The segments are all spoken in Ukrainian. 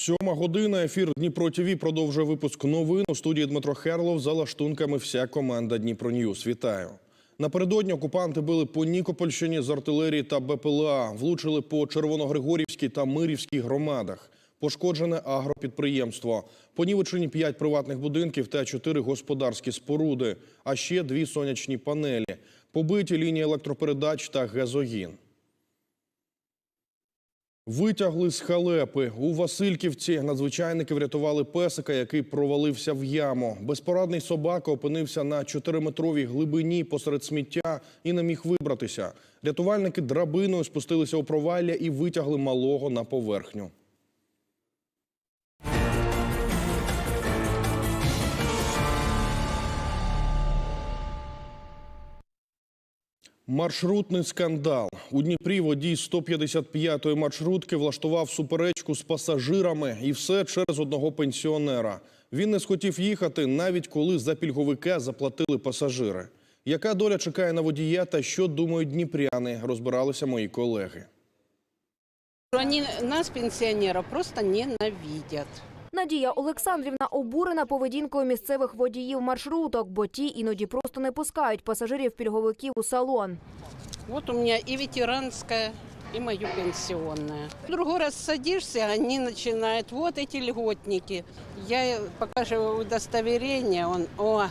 Сьома година. Ефір Дніпро ТВ продовжує випуск новин. У студії Дмитро Херлов за лаштунками вся команда Дніпро Ньюс. Вітаю. Напередодні окупанти били по Нікопольщині з артилерії та БПЛА, влучили по Червоногригорівській та Мирівській громадах. Пошкоджене агропідприємство. Понівечені п'ять приватних будинків та чотири господарські споруди, а ще дві сонячні панелі. Побиті лінії електропередач та газогін. Витягли з халепи. У Васильківці надзвичайники врятували песика, який провалився в яму. Безпорадний собака опинився на 4-метровій глибині посеред сміття і не міг вибратися. Рятувальники драбиною спустилися у провалля і витягли малого на поверхню. Маршрутний скандал. У Дніпрі водій 155-ї маршрутки влаштував суперечку з пасажирами і все через одного пенсіонера. Він не схотів їхати, навіть коли за пільговика заплатили пасажири. Яка доля чекає на водія та що думають дніпряни, розбиралися мої колеги. Они нас, пенсионеров, просто ненавидят. Надія Олександрівна обурена поведінкою місцевих водіїв маршруток, бо ті іноді просто не пускають пасажирів-пільговиків у салон. От у мене і ветеранська, і мою пенсионное. Другий раз садишся, вони починають. вот эти льготники. Я покажу удостовірення. он, о,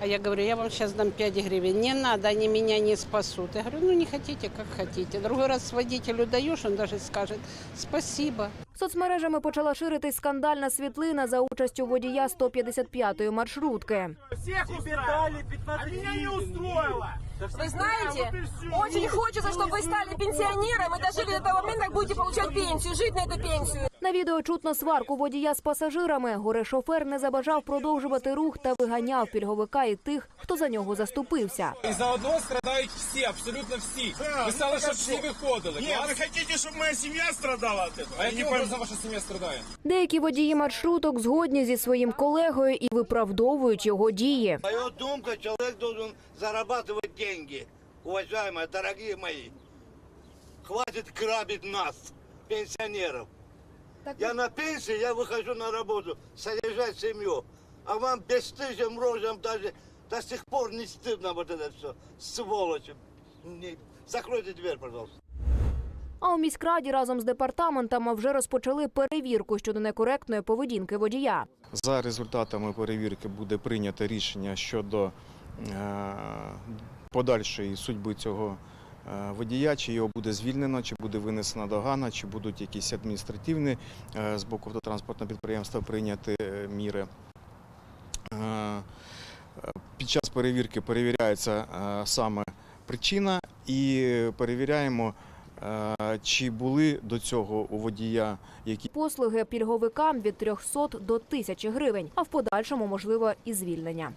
а я говорю, я вам сейчас дам 5 гривен. Не надо, они меня не спасут. Я говорю, ну не хотите, как хотите. Другой раз водителю даешь, он даже скажет, спасибо. Соцмережами почала ширитись скандальна світлина за участю водія 155-ї маршрутки. Всех убирали, 15 А меня не устроило. Вы знаете, очень хочется, чтобы вы стали пенсионером и дожили до того момента, как будете получать пенсию, жить на эту пенсию. На відео чутно сварку водія з пасажирами. Горе шофер не забажав продовжувати рух та виганяв пільговика і тих, хто за нього заступився. І заодно страдають всі, абсолютно всі. Ви сказали, щоб всі виходили. Нет, Клас. вы хотите, чтобы моя семья страдала от этого? А яким образом ваша сім'я страдає? Деякі водії маршруток згодні зі своїм колегою і виправдовують його дії. Моя думка, человек должен зарабатывать деньги. Уважаемые, дорогие мои, хватит грабить нас, пенсионеров. Я на пенсии, я выхожу на работу, содержать семью. А вам бесстыжим рожам даже до сих пор не стыдно вот это все, сволочи. Не- Закройте дверь, пожалуйста. А у міськраді разом з департаментами вже розпочали перевірку щодо некоректної поведінки водія. За результатами перевірки буде прийнято рішення щодо е, подальшої судьби цього е, водія, чи його буде звільнено, чи буде винесена догана, чи будуть якісь адміністративні е, з боку автотранспортного підприємства прийняти е, міри. Е, е, Під час перевірки перевіряється е, саме причина і перевіряємо, е, чи були до цього у водія які Послуги пільговикам від 300 до 1000 гривень, а в подальшому можливо і звільнення.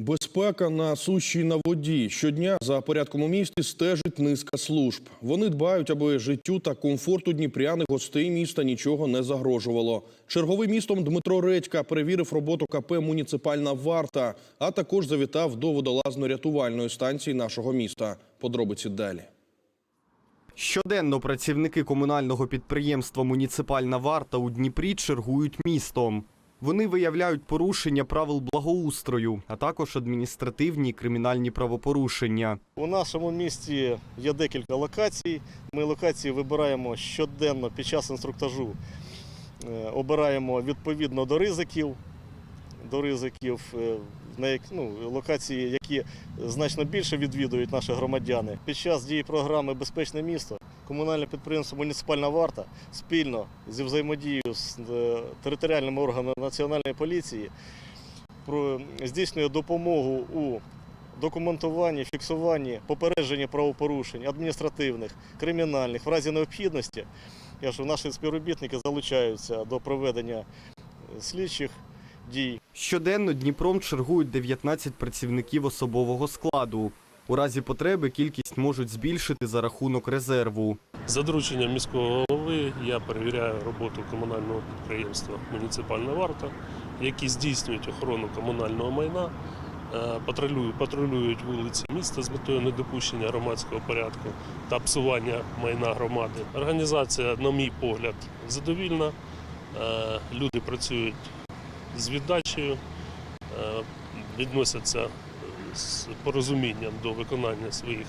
Безпека на суші й на воді. Щодня за порядком у місті стежить низка служб. Вони дбають, аби життю та комфорту дніпряних гостей міста нічого не загрожувало. Черговий містом Дмитро Редька перевірив роботу КП «Муніципальна варта», а також завітав до водолазно-рятувальної станції нашого міста. Подробиці далі. Щоденно працівники комунального підприємства Муніципальна варта у Дніпрі чергують містом. Вони виявляють порушення правил благоустрою, а також адміністративні і кримінальні правопорушення. У нашому місті є декілька локацій. Ми локації вибираємо щоденно під час інструктажу. Е, Обираємо відповідно до ризиків, до ризиків е, на ну, локації, які значно більше відвідують наші громадяни. Під час дії програми Безпечне місто комунальне підприємство Муніципальна варта спільно зі взаємодією з е, територіальними органами національної поліції про- здійснює допомогу у документуванні, фіксуванні, попередженні правопорушень адміністративних, кримінальних в разі необхідності. Я ж наші співробітники залучаються до проведення слідчих дій. Щоденно Дніпром чергують 19 працівників особового складу. У разі потреби кількість можуть збільшити за рахунок резерву. За дорученням міського голови я перевіряю роботу комунального підприємства Муніципальна варта, які здійснюють охорону комунального майна е, патрулюють, патрулюють вулиці міста з метою недопущення громадського порядку та псування майна громади. Організація, на мій погляд, задовільна. Е, Люди працюють з віддачею, е, відносяться з порозумінням до виконання своїх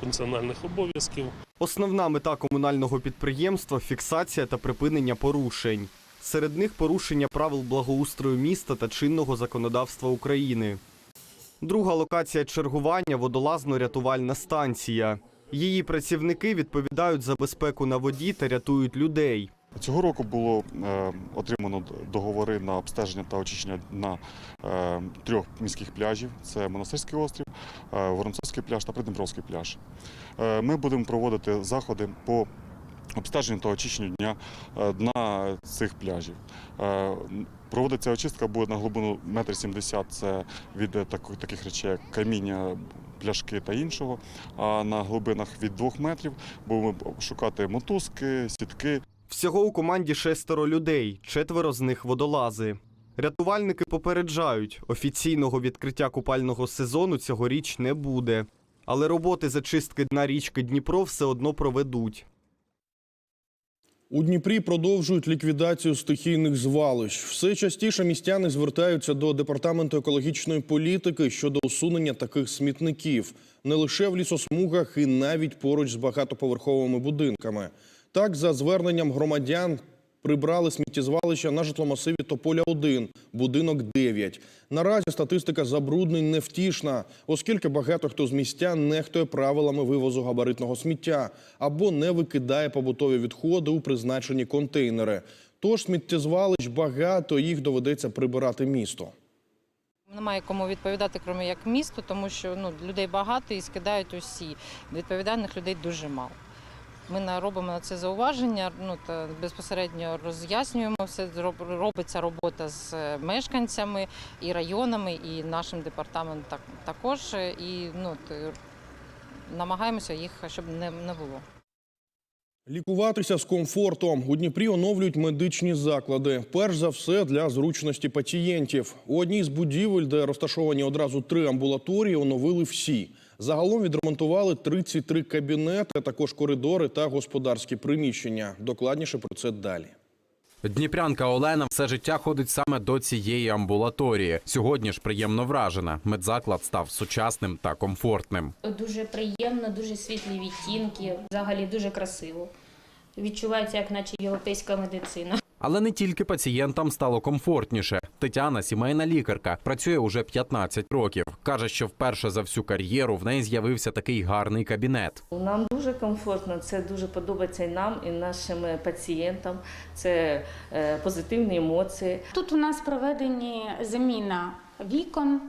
функціональних обов'язків. Основна мета комунального підприємства фіксація та припинення порушень. Серед них порушення правил благоустрою міста та чинного законодавства України. Друга локація чергування водолазно-рятувальна станція. Її працівники відповідають за безпеку на воді та рятують людей. Цього року було е, отримано договори на обстеження та очищення на е, трьох міських пляжів: це Монастирський острів, е, Воронцовський пляж та Придніпровський пляж. Ми будемо проводити заходи по обстеженню та очищенню дня дна цих пляжів. Проводиться очистка буде на глибину 1,70 м, це від таких речей, як каміння, пляшки та іншого. А на глибинах від 2 метрів будемо шукати мотузки, сітки, Всього у команді шестеро людей, четверо з них водолази. Рятувальники попереджають, офіційного відкриття купального сезону цьогоріч не буде. Але роботи зачистки дна річки Дніпро все одно проведуть. У Дніпрі продовжують ліквідацію стихійних звалищ. Все частіше містяни звертаються до департаменту екологічної політики щодо усунення таких смітників не лише в лісосмугах і навіть поруч з багатоповерховими будинками. Так, за зверненням громадян. Прибрали сміттєзвалища на житломасиві Тополя 1, будинок 9. Наразі статистика забруднень невтішна, оскільки багато хто з містян нехтує правилами вивозу габаритного сміття або не викидає побутові відходи у призначені контейнери. Тож сміттєзвалищ багато, їх доведеться прибирати місто. Немає кому відповідати, крім як місту, тому що ну, людей багато і скидають усі. Відповідальних людей дуже мало. Ми робимо на це зауваження, ну та безпосередньо роз'яснюємо все. Роб- Робиться робота з е, мешканцями і районами, і нашим департаментом так- також. е, І ну, т- намагаємося їх, щоб не, не було. Лікуватися з комфортом у Дніпрі оновлюють медичні заклади. Перш за все для зручності пацієнтів. У одній з будівель, де розташовані одразу три амбулаторії, оновили всі. Загалом відремонтували 33 кабінети, а також коридори та господарські приміщення. Докладніше про це далі. Дніпрянка Олена все життя ходить саме до цієї амбулаторії. Сьогодні ж приємно вражена. Медзаклад став сучасним та комфортним. Дуже приємно, дуже світлі відтінки, взагалі дуже красиво. Відчувається, як наче європейська медицина. Але не тільки пацієнтам стало комфортніше. Тетяна, сімейна лікарка, працює уже 15 років. каже, що вперше за всю кар'єру в неї з'явився такий гарний кабінет. Нам дуже комфортно, це дуже подобається і нам, і нашим пацієнтам. Це е, позитивні емоції. Тут у нас проведені заміна вікон,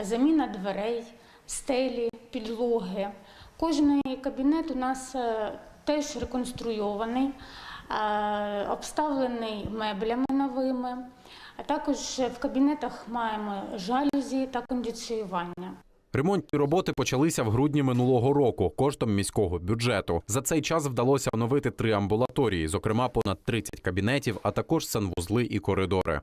е, заміна дверей, стелі, підлоги. Кожний кабінет у нас е, теж реконструйований, е, обставлений меблями новими. А також в кабінетах маємо жалюзі та кондиціювання. Ремонтні роботи почалися в грудні минулого року коштом міського бюджету. За цей час вдалося оновити три амбулаторії, зокрема понад 30 кабінетів, а також санвузли і коридори.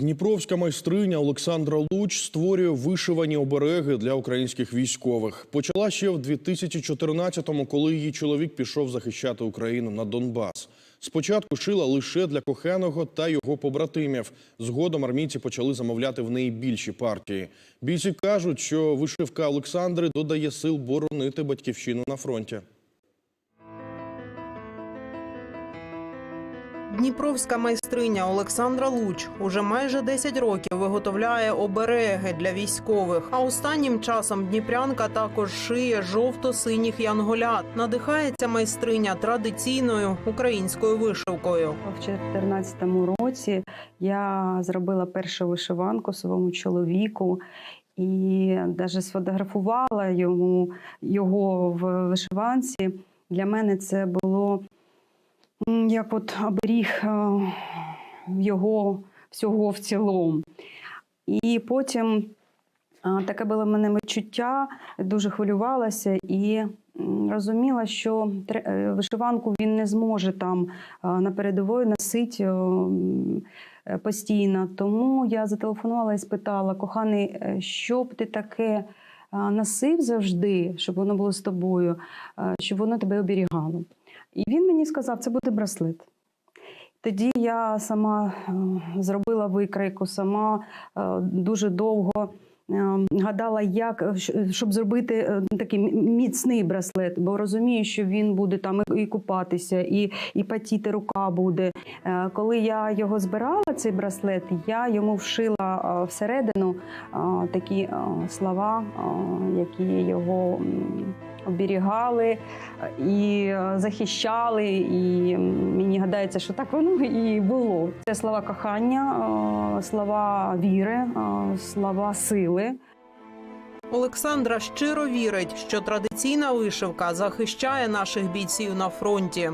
Дніпровська майстриня Олександра Луч створює вишивані обереги для українських військових. Почала ще в 2014-му, коли її чоловік пішов захищати Україну на Донбас. Спочатку шила лише для коханого та його побратимів. Згодом армійці почали замовляти в неї більші партії. Бійці кажуть, що вишивка Олександри додає сил боронити батьківщину на фронті. Дніпровська майстриня Олександра Луч уже майже 10 років виготовляє обереги для військових. А останнім часом Дніпрянка також шиє жовто-синіх янголят. Надихається майстриня традиційною українською вишивкою. У 2014 році я зробила першу вишиванку своєму чоловіку і навіть сфотографувала йому його в вишиванці. Для мене це було як от оберіг е, його всього в цілому. І потім е, таке було в мене відчуття, дуже хвилювалася і розуміла, що е, вишиванку він не зможе там на передовій носити постійно. Тому я зателефонувала і спитала, коханий, що б ти таке носив завжди, щоб воно було з тобою, щоб воно тебе оберігало. І він мені сказав, це буде браслет. Тоді я сама е, зробила викройку, сама е, дуже довго е, гадала, як щоб зробити такий міцний браслет, бо розумію, що він буде там і купатися, і, і патіти рука буде. Коли я його збирала, цей браслет, я йому вшила всередину такі слова, які його оберігали е, і е, захищали. І мені гадається, що так воно і було. Це слова кохання, е, слова віри, слова сили. Олександра щиро вірить, що традиційна вишивка захищає наших бійців на фронті.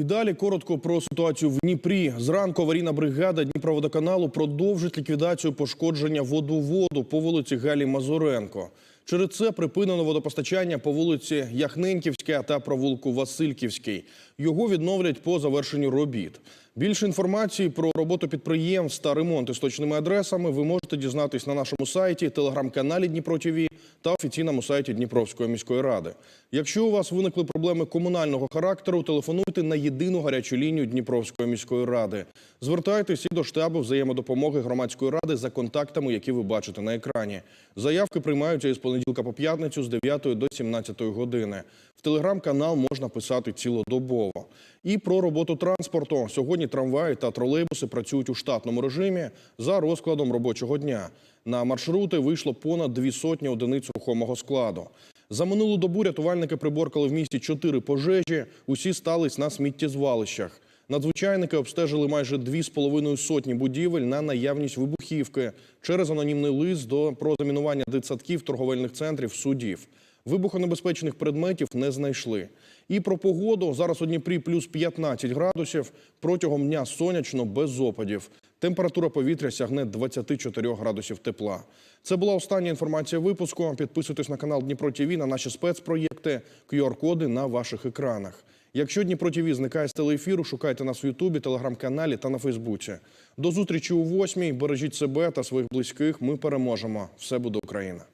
І далі коротко про ситуацію в Дніпрі. Зранку аварійна бригада Дніпроводоканалу продовжить ліквідацію пошкодження водоводу по вулиці Галі Мазуренко. Через це припинено водопостачання по вулиці Яхненківська та провулку Васильківський. Його відновлять по завершенню робіт. Більше інформації про роботу підприємств та ремонт із точними адресами ви можете дізнатись на нашому сайті, телеграм-каналі Дніпро ТВ та офіційному сайті Дніпровської міської ради. Якщо у вас виникли проблеми комунального характеру, телефонуйте на єдину гарячу лінію Дніпровської міської ради. Звертайтеся і до штабу взаємодопомоги громадської ради за контактами, які ви бачите на екрані. Заявки приймаються із понеділка по п'ятницю з 9 до 17 години. В телеграм-канал можна писати цілодобово. І про роботу транспорту. Сьогодні трамваї та тролейбуси працюють у штатному режимі за розкладом робочого дня. На маршрути вийшло понад дві сотні одиниць рухомого складу. За минулу добу рятувальники приборкали в місті чотири пожежі. Усі стались на сміттєзвалищах. Надзвичайники обстежили майже дві з половиною сотні будівель на наявність вибухівки через анонімний лист до про замінування дитсадків, торговельних центрів, судів. Вибухонебезпечних предметів не знайшли. І про погоду зараз у Дніпрі плюс 15 градусів. Протягом дня сонячно без опадів. Температура повітря сягне 24 градусів тепла. Це була остання інформація випуску. Підписуйтесь на канал Дніпро ТВ, на наші спецпроєкти, QR-коди на ваших екранах. Якщо Дніпро ТВ зникає з телеефіру, шукайте нас в Ютубі, телеграм-каналі та на Фейсбуці. До зустрічі у восьмій. Бережіть себе та своїх близьких. Ми переможемо. Все буде Україна.